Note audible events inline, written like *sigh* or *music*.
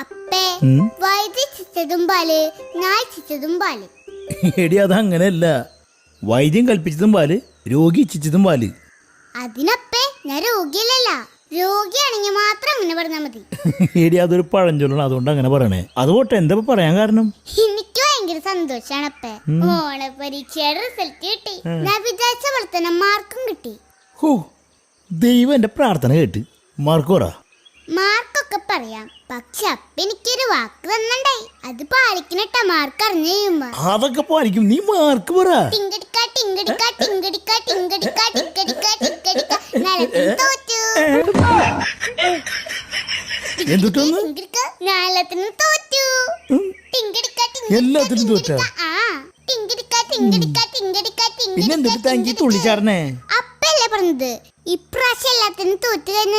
അപ്പേ പാൽ പാൽ. *laughs* എടി അത് അങ്ങനെയല്ല വൈദ്യം കൽപ്പിച്ചതും പാൽ രോഗി ഇച്ഛിച്ചതും പാൽ. അതിനപ്പേ ഞാൻ രോഗിയല്ലല്ല. രോഗിയാണെങ്കിൽ മാത്രം അങ്ങനെ പറഞ്ഞാൽ മതി. *laughs* എടി അതൊരു പഴഞ്ചൊല്ലാണ്. അതുകൊണ്ട് അങ്ങനെ പറയണേ. അതുകൊണ്ട് എന്താ പറയാൻ കാരണം? എനിക്ക് ഭയങ്കര സന്തോഷാണ് അപ്പേ. ഓണ പരീക്ഷയുടെ റിസൾട്ട് കിട്ടി. ഞാൻ വിചാരിച്ച പോലെ തന്നെ മാർക്കും കിട്ടി. ഹോ ദൈവം എന്റെ പ്രാർത്ഥന കേട്ട്. മാർക്ക് മാർക്കൊക്കെ പറയാം. പക്ഷെ അപ്പ എനിക്കൊരു വാക്ക് തന്നണ്ടായി അത് പാലിക്കണട്ട മാർക്ക് അറിഞ്ഞു കഴിയുമ്പോ അതൊക്കെ പാലിക്കും. നീ മാർക്ക് പറ. ടിങ്കടിക്ക ടിങ്കടിക്ക തോറ്റു. എന്തുട്ടൊന്ന് ടിങ്കടിക്ക നിലത്തിന് തോറ്റു. ടിങ്കടിക്ക ടിങ്കടിക്ക എല്ലാത്തിനും തോറ്റാ? ടിങ്കടിക്ക. ആ ടിങ്കടിക്ക ടിങ്കടിക്ക ടിങ്കടിക്ക പിന്നെ ടിങ്കടിക്ക എന്തിട്ട് താങ്കി തുള്ളിച്ചാടനേ അപ്പല്ലേ പറഞ്ഞത്? ഇപ്രാവശ്യം എല്ലാത്തിനും തോറ്റു കഴിഞ്ഞ